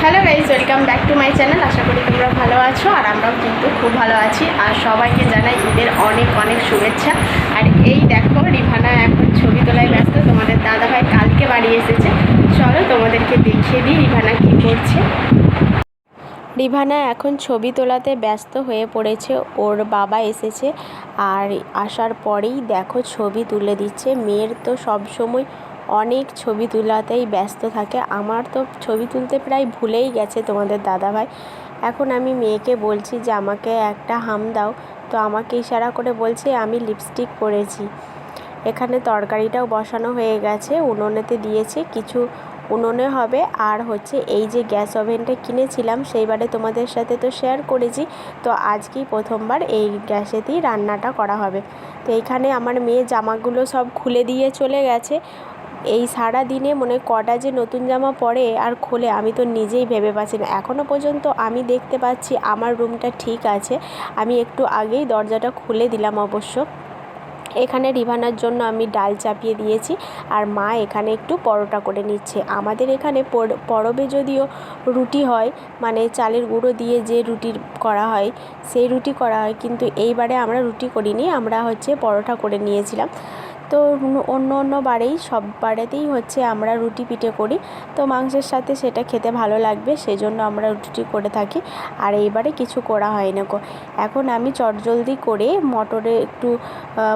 Hello guys welcome back to my channel. আশা করি তোমরা ভালো আছো, আর আমরাও কিন্তু খুব ভালো আছি। আর সবাইকে জানাই ঈদের অনেক অনেক শুভেচ্ছা। আর এই দেখো, রিভানা এখন ছবি তোলায় ব্যস্ত। তোমাদের দাদাভাই কালকে বাড়ি এসেছে। চলো তোমাদেরকে দেখিয়ে দিই রিভানা কী করছে। রিভানা এখন ছবি তোলাতে ব্যস্ত হয়ে পড়েছে। ওর বাবা এসেছে, আর আসার পরেই দেখো ছবি তুলে দিচ্ছে। মেয়ের তো সব সময় অনেক ছবি তোলাতেই ব্যস্ত থাকে। আমার তো ছবি তুলতে প্রায় ভুলেই গেছে তোমাদের দাদাভাই। এখন আমি মেয়েকে বলছি যে, আমাকে একটা হাম দাও। তো আমাকে ইশারা করে বলছে, আমি লিপস্টিক পরেছি। এখানে তরকারিটাও বসানো হয়ে গেছে, উনুনেতে দিয়েছে, কিছু উনুনে হবে। আর হচ্ছে এই যে গ্যাস ওভেনটা কিনেছিলাম, সেইবারে তোমাদের সাথে তো শেয়ার করেছি। তো আজকেই প্রথমবার এই গ্যাসেতেই রান্নাটা করা হবে। তো এইখানে আমার মেয়ে জামাগুলো সব খুলে দিয়ে চলে গেছে। এই সারা দিনে মনে কটা যে নতুন জামা পরে আর খোলে, আমি তো নিজেই ভেবে পাচ্ছি না। এখনও পর্যন্ত আমি দেখতে পাচ্ছি আমার রুমটা ঠিক আছে। আমি একটু আগেই দরজাটা খুলে দিলাম অবশ্য। এখানে রিভানার জন্য আমি ডাল চাপিয়ে দিয়েছি আর মা এখানে একটু পরোটা করে নিচ্ছে। আমাদের এখানে পর- পরবে যদিও রুটি হয় মানে চালের গুঁড়ো দিয়ে যে রুটি করা হয়, সেই রুটি করা হয়, কিন্তু এইবারে আমরা রুটি করিনি, আমরা হচ্ছে পরোটা করে নিয়েছিলাম। তো অন্য- অন্য বারেই সব বারেতেই হচ্ছে আমরা রুটি পিঠে করি। তো মাংসের সাথে সেটা খেতে ভালো লাগবে, সেজন্য আমরা রুটিটি করে থাকি। আর এইবারে কিছু করা হয় না এখন আমি চটজলদি করে মটরে একটু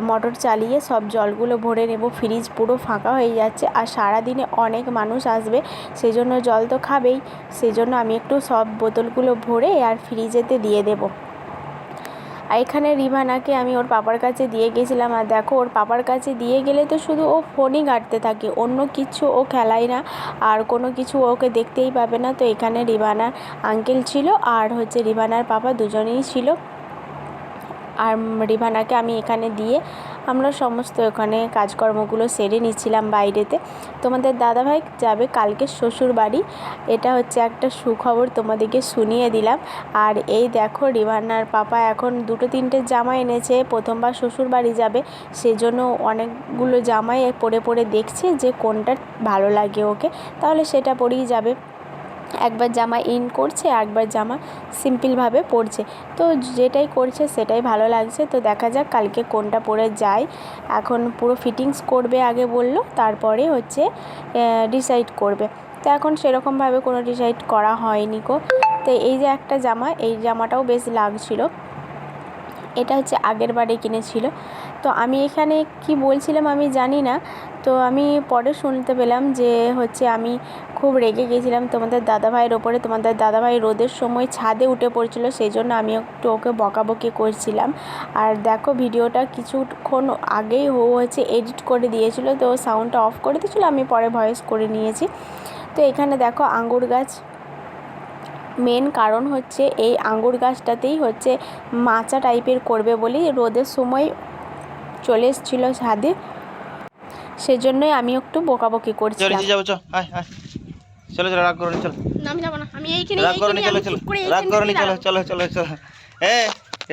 মটর চালিয়ে সব জলগুলো ভরে নেব। ফ্রিজ পুরো ফাঁকা হয়ে যাচ্ছে আর সারাদিনে অনেক মানুষ আসবে সেই জন্য জল তো খাবেই। সেই জন্য আমি একটু সব বোতলগুলো ভরে আর ফ্রিজেতে দিয়ে দেবো। আর এখানে রিভানাকে আমি ওর পাপার কাছে দিয়ে গেছিলাম। আর দেখো, ওর পাপার কাছে দিয়ে গেলে তো শুধু ও ফোনই ঘাঁটতে থাকে, অন্য কিছু ও খেলায় না। আর কোনো কিছু ওকে দেখতেই পাবে না। তো এখানে রিভানার আঙ্কেল ছিল আর হচ্ছে রিভানার পাপা দুজনেই ছিল। আর রিভানাকে আমি এখানে দিয়ে আমরা সমস্ত ওখানে কাজকর্মগুলো সেরে নিচ্ছিলাম বাইরেতে। তোমাদের দাদাভাই যাবে কালকে শ্বশুর বাড়ি এটা হচ্ছে একটা সুখবর তোমাদেরকে শুনিয়ে দিলাম। আর এই দেখো রিভানার পাপা এখন দুটো তিনটে জামা এনেছে, প্রথমবার শ্বশুর বাড়ি যাবে, সেজন্য অনেকগুলো জামাই পরে পরে দেখছে যে কোনটা ভালো লাগে ওকে। তাহলে সেটা পরেই যাবে। একবার জামা ইন করছে একবার জামা সিম্পলভাবে পরছে। তো যেটাই করছে সেটাই ভালো লাগছে। তো দেখা যাক কালকে কোনটা পরে যায় এখন পুরো ফিটিংস করবে আগে বলল, তারপরে হচ্ছে ডিসাইড করবে। তো এখন সেরকমভাবে কোনো ডিসাইড করা হয়নি গো। তো এই যে একটা জামা, এই জামাটাও বেশ লাগছিল। এটা হচ্ছে আগের বারে কিনেছিল। তো আমি এখানে কি বলছিলাম আমি জানি না। তো আমি পরে শুনতে পেলাম যে হচ্ছে আমি খুব রেগে গেছিলাম তোমাদের দাদাভাইয়ের ওপরে। তোমাদের দাদাভাই রোদের সময় ছাদে উঠে পড়ছিল সেই জন্য আমি একটু ওকে বকাবকি করছিলাম। আর দেখো ভিডিওটা কিছুক্ষণ আগেই ও হচ্ছে এডিট করে দিয়েছিল, তো সাউন্ডটা অফ করে দিয়েছিল, আমি পরে ভয়েস করে নিয়েছি। তো এখানে দেখো আঙ্গুর গাছ মেন কারণ হচ্ছে এই আঙ্গুর গাছটাতেই হচ্ছে মাচা টাইপের করবে বলেই রোদের সময় চলে এসেছিল ছাদে। সেজন্যই আমি একটু বকাবকি করছিলাম। যাব চল আয় আয়। চলো চলো রাগ করো চলো। আমি যাব না আমি এইখানে রাগ করো চলো চলো রাগ চলো চলো চলো চলো। এ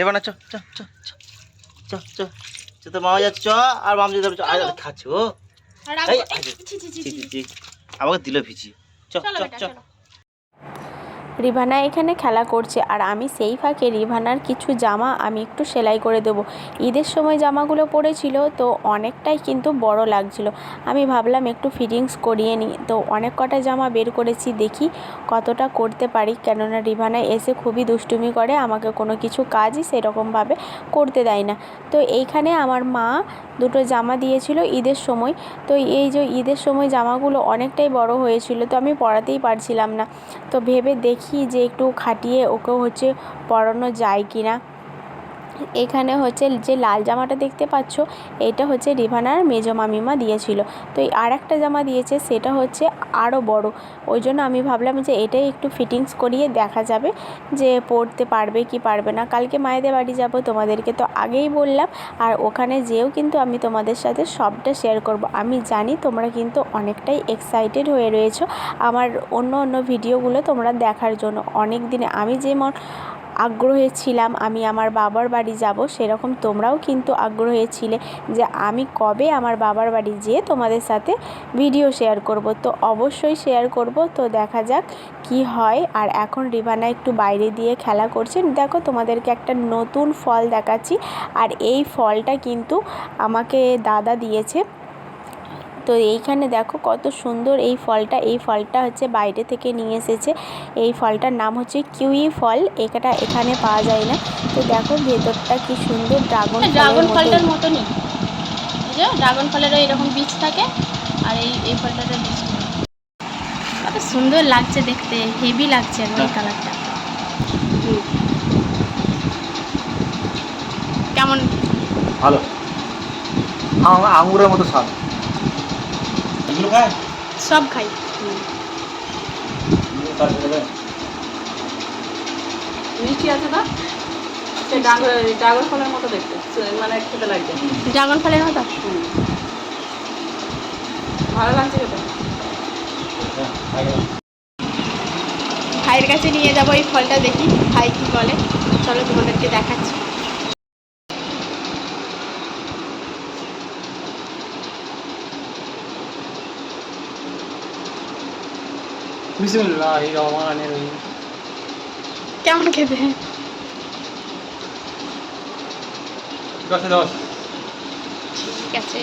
এবার না চ চ চ চ চ চ চ তো মামা যাচ্ছে চ আর মাম চ। খাচ্ছে। আমাকে দিল ভিজি। চ চলো চ চ। চলো। রিভানা এখানে খেলা করছে আর আমি সেই ফাঁকে রিভানার কিছু জামা আমি একটু সেলাই করে দেবো। ঈদের সময় জামাগুলো পরেছিল তো অনেকটাই কিন্তু বড় লাগছিল। আমি ভাবলাম একটু ফিটিংস করিয়ে নিই, তো অনেক কটা জামা বের করেছি, দেখি কতটা করতে পারি। কেননা রিভানা এসে খুবই দুষ্টুমি করে, আমাকে কোনো কিছু কাজই সেরকমভাবে করতে দেয় না। তো এইখানে আমার মা দুটো জামা দিয়েছিল ঈদের সময়, তো এই যে ঈদের সময় জামাগুলো অনেকটাই বড় হয়েছিল, তো আমি পরাতেই পারছিলাম না। তো ভেবে দেখি যে একটু খাটিয়ে ওকেও হচ্ছে পড়ানো যায় কি না এখানে হচ্ছে যে লাল জামাটা দেখতে পাচ্ছ, এটা হচ্ছে রিভানার মেজো মামিমা দিয়েছিল। তো এই আর একটা জামা দিয়েছে, সেটা হচ্ছে আরও বড়। ওই জন্য আমি ভাবলাম যে এটাই একটু ফিটিংস করিয়ে দেখা যাবে যে পরতে পারবে কি পারবে না। কালকে মায়েদের বাড়ি যাব, তোমাদেরকে তো আগেই বললাম। আর ওখানে যেও কিন্তু আমি তোমাদের সাথে সবটা শেয়ার করব। আমি জানি তোমরা কিন্তু অনেকটাই এক্সাইটেড হয়ে রয়েছো। আমার অন্য অন্য ভিডিওগুলো তোমরা দেখার জন্য। অনেক দিনে আমি যেমন আগ্রহে ছিলাম আমি আমার বাবার বাড়ি যাব, সেরকম তোমরাও কিন্তু আগ্রহে ছিলে যে আমি কবে আমার বাবার বাড়ি যেয়ে তোমাদের সাথে ভিডিও শেয়ার করব। তো অবশ্যই শেয়ার করব। তো দেখা যাক কি হয়। আর এখন রিভানা একটু বাইরে দিয়ে খেলা করছে। দেখো তোমাদেরকে একটা নতুন ফল দেখাচ্ছি। আর এই ফলটা কিন্তু আমাকে দাদা দিয়েছে। তো এইখানে দেখো কত সুন্দর এই ফলটা এই ফলটা হচ্ছে বাইরে থেকে নিয়ে এসেছে। এই ফলটার নাম হচ্ছে কিউই ফল এটা এখানে পাওয়া যায় না। তো দেখো ভেতরটা কি সুন্দর ড্রাগন ড্রাগন ফলটার মতো মতনই। বুঝলো ড্রাগন ফলেরও এরকম বীজ থাকে আর এই এই ফলটারও বীজ কত সুন্দর লাগছে দেখতে হেভি লাগছে একদম এই কালারটা। কেমন? ভালো। আঙুরের মতো স্বাদ। এগুলো খায়? সব খাই। মিষ্টি আছে না? ড্রাগন ড্রাগন ফলের মতো দেখতে। মানে খেতে ড্রাগন ফলের মতো? ভালো লাগছে খেতে। গেলাম। ভাইয়ের কাছে নিয়ে যাব এই ফলটা দেখি ভাই কি বলে। চলো তোমাদেরকে দেখাচ্ছি। বিসমুল্লাহ রহমানির রহিম। কেমন খেতে? দশে দশ। ঠিক আছে।